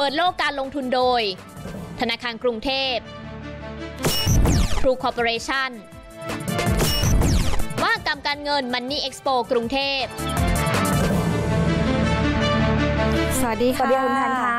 เปิดโลกการลงทุนโดย ธนาคารกรุงเทพทรูคอร์ปอเรชั่นว่ากรรมการเงินมันนี่เอ็กซ์โปกรุงเทพ สวัสดีสค่ะวัสดีคุณแพนคะ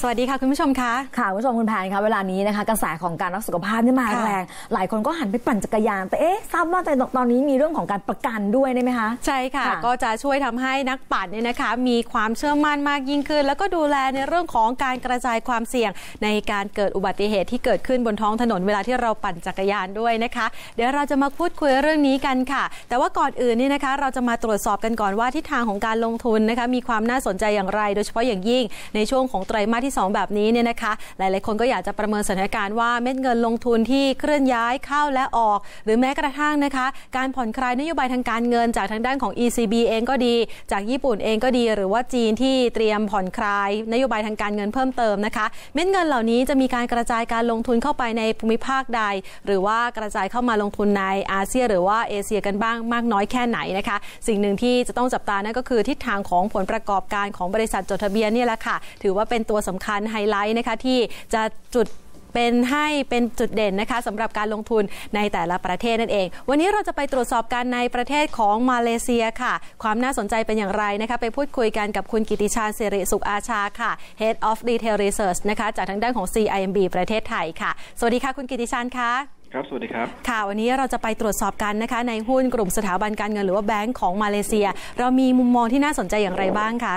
สวัสดีค่ะคุณผู้ชมคะค่ะคุณผู้ชมคุณแพนคะเวลานี้นะคะกระแสของการรักสุขภาพนี่มาค่ะแรง หลายคนก็หันไปปั่นจักรยาน แต่เอ๊ะทราบว่าแต่ตอนนี้มีเรื่องของการประกันด้วยได้ไหมคะ ใช่ค่ะค่ะ ก็จะช่วยทำให้นักปั่นเนี่ยนะคะ มีความเชื่อมั่นมากยิ่งขึ้น แล้วก็ดูแลในเรื่องของการกระจายความเสี่ยง ในการเกิดอุบัติเหตุที่เกิดขึ้นบนท้องถนนเวลาที่เราปั่นจักรยานด้วยนะคะ เดี๋ยวเราจะมาพูดคุยเรื่องนี้กันค่ะ แต่ว่าก่อนอื่นนี่นะคะ เราจะมาตรวจสอบกันก่อนว่าทิศทางของการลงทุนนะคะมีความน่าสนใจอย่างไร โดยเฉพาะอย่างยิ่งในช่วงของไตรมาสที่ 2 แบบนี้เนี่ยนะคะ หลาย ๆ คนก็อยากจะประเมินสถานการณ์ว่าเม็ดเงินลงทุนที่เคลื่อนย้ายเข้าและออก หรือแม้กระทั่งนะคะ การผ่อนคลายนโยบายทางการเงินจากทางด้านของ ECB เองก็ดี จากญี่ปุ่นเองก็ดี หรือว่าจีนที่เตรียมผ่อนคลายนโยบายทางการเงินเพิ่มเติมนะคะ เม็ดเงินเหล่านี้จะมีการกระจายการลงทุนเข้าไปในภูมิภาคใด หรือว่ากระจายเข้ามาลงทุนในอาเซียนหรือว่าเอเชียกันบ้างมากน้อยแค่ไหนนะคะ สิ่งหนึ่งที่จะต้องจับตานั่นก็คือทิศทางของผลประกอบการของบริษัทจดทะเบียนเนี่ยแหละค่ะ ถือว่าเป็นตัวสำคัญไฮไลท์นะคะที่จะจุดเป็นให้เป็นจุดเด่นนะคะสำหรับการลงทุนในแต่ละประเทศนั่นเอง วันนี้เราจะไปตรวจสอบกันในประเทศของมาเลเซียค่ะ ความน่าสนใจเป็นอย่างไรนะคะไปพูดคุยกันกับคุณกิติชาญสิริสุขอาชาค่ะ Head of Retail Research นะคะจากทางด้านของ CIMB ประเทศไทยค่ะ สวัสดีค่ะคุณกิติชาญคะครับ สวัสดีครับ ค่ะ วันนี้เราจะไปตรวจสอบกันนะคะ ในหุ้นกลุ่มสถาบันการเงินหรือว่าแบงก์ของมาเลเซีย เรามีมุมมองที่น่าสนใจอย่างไรบ้างคะ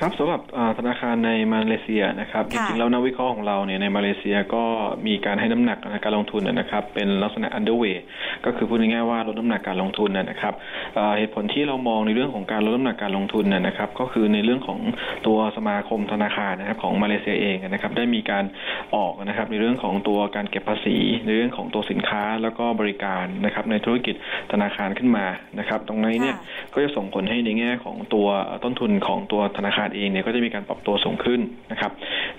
ครับสำหรับอ่าธนาคารในมาเลเซียนะครับจค่ะริงๆแล้วนักวิเคราะห์ของเราเนี่ยในมาเลเซียก็มีการให้น้ำหนักในการลงทุนนะครับ เป็นลักษณะ underweight ก็คือพูดง่ายๆว่าลดน้ำหนักการลงทุนนะครับอ่าเหตุผลที่เรามองในเรื่องของการลดน้ำหนักการลงทุนนะครับ ก็คือในเรื่องของตัวสมาคมธนาคารนะครับของมาเลเซียเองนะครับ ได้มีการออกนะครับในเรื่องของตัวการเก็บภาษี ในเรื่องของตัวสินค้าแล้วก็บริการนะครับในธุรกิจธนาคารขึ้นมานะครับ ตรงนี้เนี่ยค่ะก็จะส่งผลให้ในแง่ของตัวต้นทุนของตัวธนาคารเองเนี่ยก็จะมีการปรับตัวสูงขึ้นนะครับ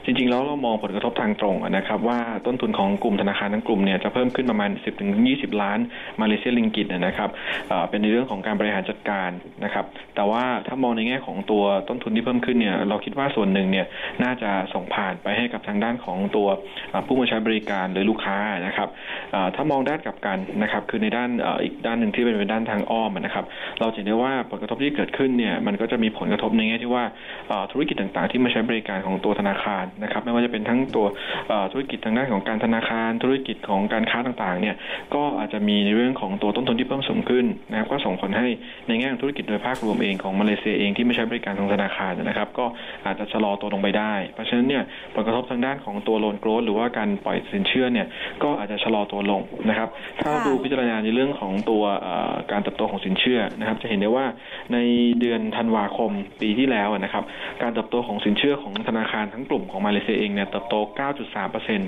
จริงๆแล้วเรามองผลกระทบทางตรงนะครับ ว่าต้นทุนของกลุ่มธนาคารทั้งกลุ่มเนี่ยจะเพิ่มขึ้นประมาณ 10-20 ล้านมาเลเซียลิงกิตนะครับเป็นในเรื่องของการบริหารจัดการนะครับ แต่ว่าถ้ามองในแง่ของตัวต้นทุนที่เพิ่มขึ้นเนี่ยเราคิดว่าส่วนหนึ่งเนี่ยน่าจะส่งผ่านไปให้กับทางด้านของตัวผู้มาใช้บริการหรือลูกค้านะครับถ้ามองด้านกลับกันนะครับ คือในด้านอีกด้านหนึ่งที่เป็นเป็นด้านทางอ้อมนะครับ เราจะเห็นได้ว่าผลกระทบที่เกิดขึ้นเนี่ยมันก็จะมีผลกระทบในแง่ที่ว่าธุรกิจต่างๆ ที่มาใช้บริการของตัวธนาคารนะครับ ไม่ว่าจะเป็นทั้งตัวธุรกิจทางด้านของการธนาคาร ธุรกิจของการค้าต่างๆ เนี่ยก็อาจจะมีในเรื่องของตัวต้นทุนที่เพิ่มสูงขึ้นนะครับก็ส่งผลให้ในแง่ของธุรกิจโดยภาพรวมเองของมาเลเซียเองที่ไม่ใช้บริการของธนาคารนะครับ ก็อาจจะชะลอตัวลงไปได้ เพราะฉะนั้นเนี่ยผลกระทบทางด้านของตัวโลนโกรดหรือว่าการปล่อยสินเชื่อเนี่ยก็อาจจะชะลอตัวลงนะครับ ถ้าดูพิจารณาในเรื่องของตัวการเติบโตของสินเชื่อนะครับ จะเห็นได้ว่าในเดือนธันวาคมปีที่แล้วนะครับการเติบโตของสินเชื่อของธนาคารทั้งกลุ่มของมาเลเซียเองเนี่ยเติบโต 9.3%น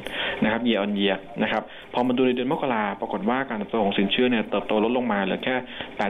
ะครับ year on year นะครับพอมาดูในเดือนมกราปรากฏว่าการเติบโตของสินเชื่อเนี่ยเติบโตลดลงมาเหลือแค่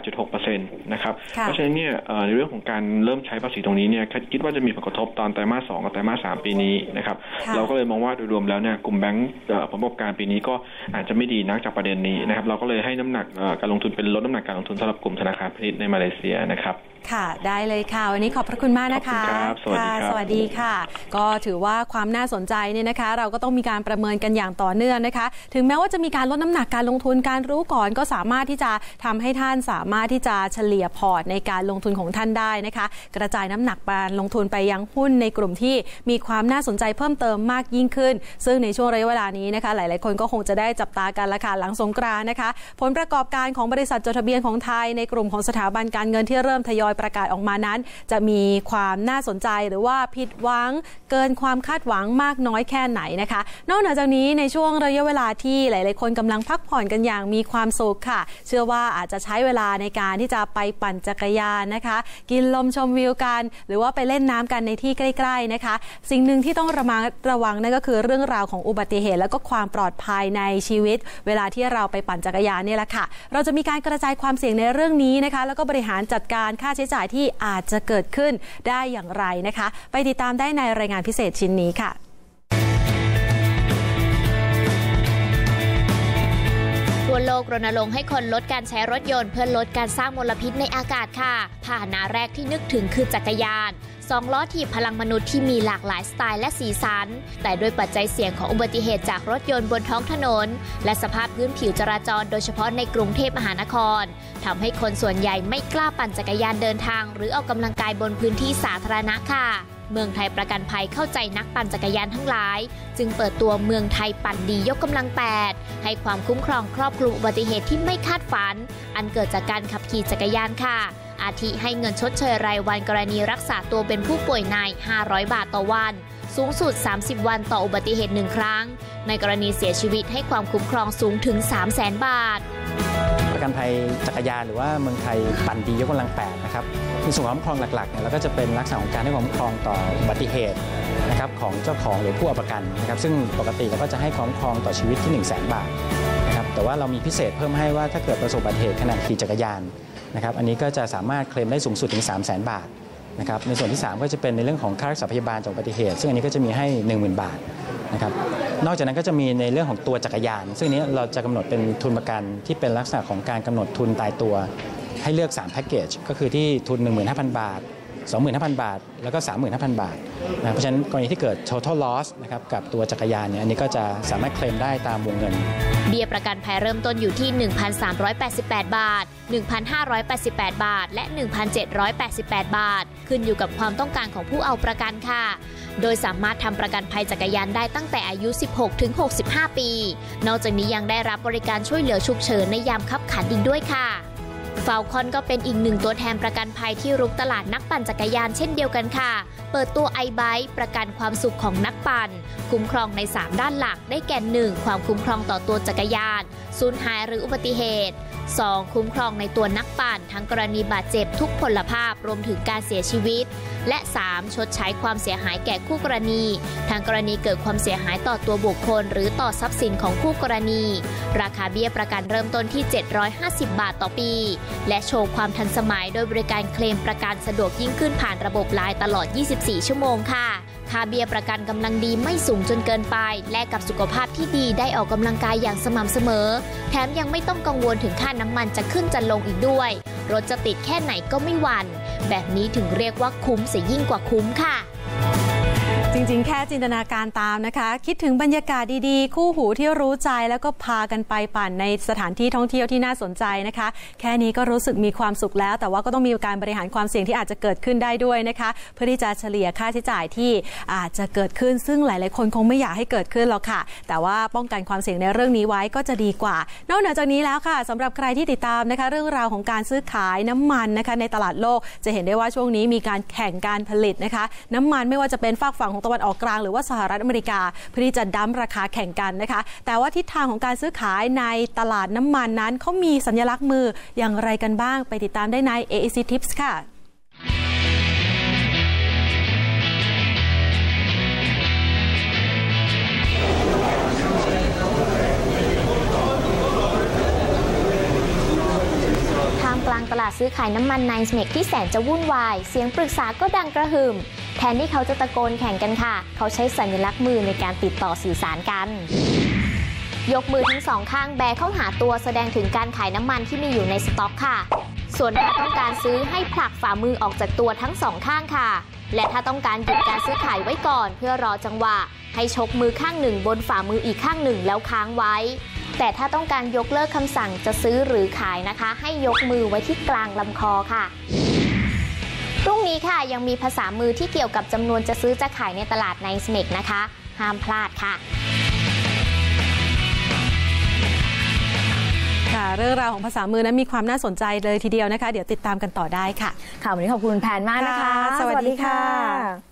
8.6%นะครับค่ะเพราะฉะนั้นเนี่ยเอ่อในเรื่องของการเริ่มใช้ภาษีตรงนี้เนี่ยคิดว่าจะมีผลกระทบตอนไตรมาส 2 กับไตรมาส 3 ปีนี้นะครับค่ะเราก็เลยมองว่าโดยรวมแล้วเนี่ยกลุ่มแบงก์เอ่อผลประกอบการปีนี้ก็อาจจะไม่ดีนักจากประเด็นนี้นะครับเราก็เลยให้น้ำหนักเอ่อการลงทุนเป็นลดน้ำหนักการลงทุนสำหรับกลุ่มธนาคารพาณิชย์ในมาเลเซียนะครับค่ะ ได้เลยค่ะ วันนี้ขอบพระคุณมากนะคะขอบคุณครับสวัสดีครับะสวัสดีค่ะ ก็ถือว่าความน่าสนใจเนี่ยนะคะ เราก็ต้องมีการประเมินกันอย่างต่อเนื่องนะคะ ถึงแม้ว่าจะมีการลดน้ำหนักการลงทุนการรู้ก่อนก็สามารถที่จะทำให้ท่านสามารถที่จะเฉลี่ยพอร์ตในการลงทุนของท่านได้นะคะ กระจายน้ำหนักการลงทุนไปยังหุ้นในกลุ่มที่มีความน่าสนใจเพิ่มเติมมากยิ่งขึ้น ซึ่งในช่วงระยะเวลานี้นะคะ หลาย ๆ คนก็คงจะได้จับตากันละค่ะหลังสงกรานต์นะคะ ผลประกอบการของบริษัทจดทะเบียนของไทยในกลุ่มของสถาบันการเงินที่เริ่มทยอยประกาศออกมานั้น จะมีความน่าสนใจหรือว่าผิดหวังเกินความคาดหวังมากน้อยแค่ไหนนะคะ นอกจากนี้ในช่วงระยะเวลาที่หลาย ๆ คนกำลังพักผ่อนกันอย่างมีความสุขค่ะ เชื่อว่าอาจจะใช้เวลาในการที่จะไปปั่นจักรยานนะคะ กินลมชมวิวกัน หรือว่าไปเล่นน้ำกันในที่ใกล้ ๆ นะคะ สิ่งหนึ่งที่ต้องระมัดระวังนั่นก็คือเรื่องราวของอุบัติเหตุ และก็ความปลอดภัยในชีวิต เวลาที่เราไปปั่นจักรยานนี่แหละค่ะ เราจะมีการกระจายความเสี่ยงในเรื่องนี้นะคะ แล้วก็บริหารจัดการค่าใช้จ่ายที่อาจจะเกิดขึ้นได้อย่างไรนะคะ ไปติดตามได้ในรายงานพิเศษชิ้นนี้ค่ะ วโลกรณรงค์ให้คนลดการใช้รถยนต์เพื่อลดการสร้างมลพิษในอากาศค่ะพาหนะแรกที่นึกถึงคือจักรยานสองล้อถีบพลังมนุษย์ที่มีหลากหลายสไตล์และสีสัน แต่ด้วยปัจจัยเสี่ยงของอุบัติเหตุจากรถยนต์บนท้องถนน และสภาพพื้นผิวจราจรโดยเฉพาะในกรุงเทพมหานครทำให้คนส่วนใหญ่ไม่กล้าปั่นจักรยานเดินทาง หรือออกกำลังกายบนพื้นที่สาธารณะค่ะ เมืองไทยประกันภัยเข้าใจนักปั่นจักรยานทั้งหลาย จึงเปิดตัวเมืองไทยปั่นดียกกำลังแปดให้ความคุ้มครองครอบคลุมอุบัติเหตุที่ไม่คาดฝัน อันเกิดจากการขับขี่จักรยานค่ะ อาทิให้เงินชดเชยรายวันกรณีรักษาตัวเป็นผู้ป่วยใน 500 บาทต่อวัน สูงสุด 30 วันต่ออุบัติเหตุหนึ่งครั้ง ในกรณีเสียชีวิตให้ความคุ้มครองสูงถึง 3 0 0 0 0 0 บาท ประกันภัยจักรยานหรือว่าเมืองไทยปั่นดียกกำลังแปดนะครับ ในส่วนของคุ้มครองหลักๆเนี่ยเราก็จะเป็นลักษณะของการให้ความคุ้มครองต่ออุบัติเหตุนะครับของเจ้าของหรือผู้เอาประกันนะครับซึ่งปกติเราก็จะให้ความคุ้มครองต่อชีวิตที่ 1 0 0 0 0แบาทนะครับแต่ว่าเรามีพิเศษเพิ่มให้ว่าถ้าเกิดประสบอุบัติเหตุขณะขี่จักรยานนะครับอันนี้ก็จะสามารถเคลมได้สูงสุดถึง 3 0 0 0 0 0 บาทนะครับในส่วนที่ 3 ก็จะเป็นในเรื่องของค่ารักษาพยาบาลจากอุบัติเหตุ ซึ่งอันนี้ก็จะมีให้ 10,000 บาทนะครับนอกจากนั้นก็จะมีในเรื่องของตัวจักรยาน ซึ่งนี้เราจะกำหนดเป็นทุนประกันที่เป็นลักษณะของการกำหนดทุนตายตัว ให้เลือก3แพ็กเกจก็คือที่ทุน 15,000 บาท 25,000 บาท แล้วก็ 35,000 บาทนะเพราะฉะนั้นกรณีที่เกิด total loss นะครับกับตัวจักรยานเนี่ยอันนี้ก็จะสามารถเคลมได้ตามวงเงิน เบี้ยประกันภัยเริ่มต้นอยู่ที่ 1,388 บาท 1,588 บาท และ 1,788 บาท ขึ้นอยู่กับความต้องการของผู้เอาประกันค่ะ โดยสามารถทำประกันภัยจักรยานได้ตั้งแต่อายุ 16 ถึง 65 ปี นอกจากนี้ยังได้รับบริการช่วยเหลือฉุกเฉินในยามคับขันอีกด้วยค่ะ ฟาลคอนก็เป็นอีกหนึ่งตัวแทนประกันภัยที่รุกตลาดนักปั่นจักรยานเช่นเดียวกันค่ะ เปิดตัวไอไบประกันความสุขของนักปั่น คุ้มครองใน 3 ด้านหลักได้แก่ 1. ความคุ้มครองต่อตัวจักรยาน สูญหายหรืออุบัติเหตุ 2. คุ้มครองในตัวนักปั่น ทั้งกรณีบาดเจ็บทุกพลภาพรวมถึงการเสียชีวิต และ 3. ชดใช้ความเสียหายแก่คู่กรณีทางกรณีเกิดความเสียหายต่อตัวบุคคล หรือต่อทรัพย์สินของคู่กรณี ราคาเบี้ยประกันเริ่มต้นที่ 750 บาทต่อปี และโชว์ความทันสมัยโดยบริการเคลมประกันสะดวกยิ่งขึ้นผ่านระบบไลน์ตลอด 24 ชั่วโมงค่ะ ค่าเบี้ยประกันกำลังดีไม่สูงจนเกินไป และกับสุขภาพที่ดีได้ออกกำลังกายอย่างสม่ำเสมอ แถมยังไม่ต้องกังวลถึงค่าน้ำมันจะขึ้นจะลงอีกด้วย รถจะติดแค่ไหนก็ไม่หวัน่น แบบนี้ถึงเรียกว่าคุ้มเสียยิ่งกว่าคุ้มค่ะ จริงๆ แค่จินตนาการตามนะคะ คิดถึงบรรยากาศดีๆ คู่หูที่รู้ใจแล้วก็พากันไปปั่นในสถานที่ท่องเที่ยวที่น่าสนใจนะคะ แค่นี้ก็รู้สึกมีความสุขแล้ว แต่ว่าก็ต้องมีการบริหารความเสี่ยงที่อาจจะเกิดขึ้นได้ด้วยนะคะ เพื่อที่จะเฉลี่ยค่าใช้จ่ายที่อาจจะเกิดขึ้น ซึ่งหลายๆ คนคงไม่อยากให้เกิดขึ้นหรอกค่ะ แต่ว่าป้องกันความเสี่ยงในเรื่องนี้ไว้ก็จะดีกว่า นอกเหนือจากนี้แล้วค่ะสำหรับใครที่ติดตามนะคะ เรื่องราวของการซื้อขายน้ำมันนะคะในตลาดโลก จะเห็นได้ว่าช่วงนี้มีการแข่งการผลิตนะคะ น้ำมันไม่ว่าจะเป็นฝากฝั่งของตะวันออกกลางหรือว่าสหรัฐอเมริกา เพื่อที่จะดั้มราคาแข่งกันนะคะ แต่ว่าทิศทางของการซื้อขายในตลาดน้ำมันนั้นเขามีสัญลักษณ์มืออย่างไรกันบ้าง ไปติดตามได้ใน AEC Tips ค่ะ ตลาดซื้อขายน้ำมันไนส์เมกที่แสนจะวุ่นวาย เสียงปรึกษาก็ดังกระหึ่ม แทนที่เขาจะตะโกนแข่งกันค่ะ เขาใช้สัญลักษณ์มือในการติดต่อสื่อสารกัน ยกมือทั้งสองข้างแบเข้าหาตัวแสดงถึงการขายน้ำมันที่มีอยู่ในสต็อกค่ะ ส่วนถ้าต้องการซื้อให้ผลักฝ่ามือออกจากตัวทั้งสองข้างค่ะ และถ้าต้องการหยุดการซื้อขายไว้ก่อน เพื่อรอจังหวะ ให้ชกมือข้างหนึ่งบนฝ่ามืออีกข้างหนึ่งแล้วค้างไว้ แต่ถ้าต้องการยกเลิกคำสั่งจะซื้อหรือขายนะคะ ให้ยกมือไว้ที่กลางลำคอค่ะพรุ่งนี้ค่ะยังมีภาษามือที่เกี่ยวกับจำนวนจะซื้อจะขายในตลาดในสเมกนะคะ ห้ามพลาดค่ะค่ะเรื่องราวของภาษามือนั้นมีความน่าสนใจเลยทีเดียวนะคะ เดี๋ยวติดตามกันต่อได้ค่ะ ค่ะวันนี้ขอบคุณแพนมากนะคะค่ะสวัสดีค่ะสวัสดีค่ะ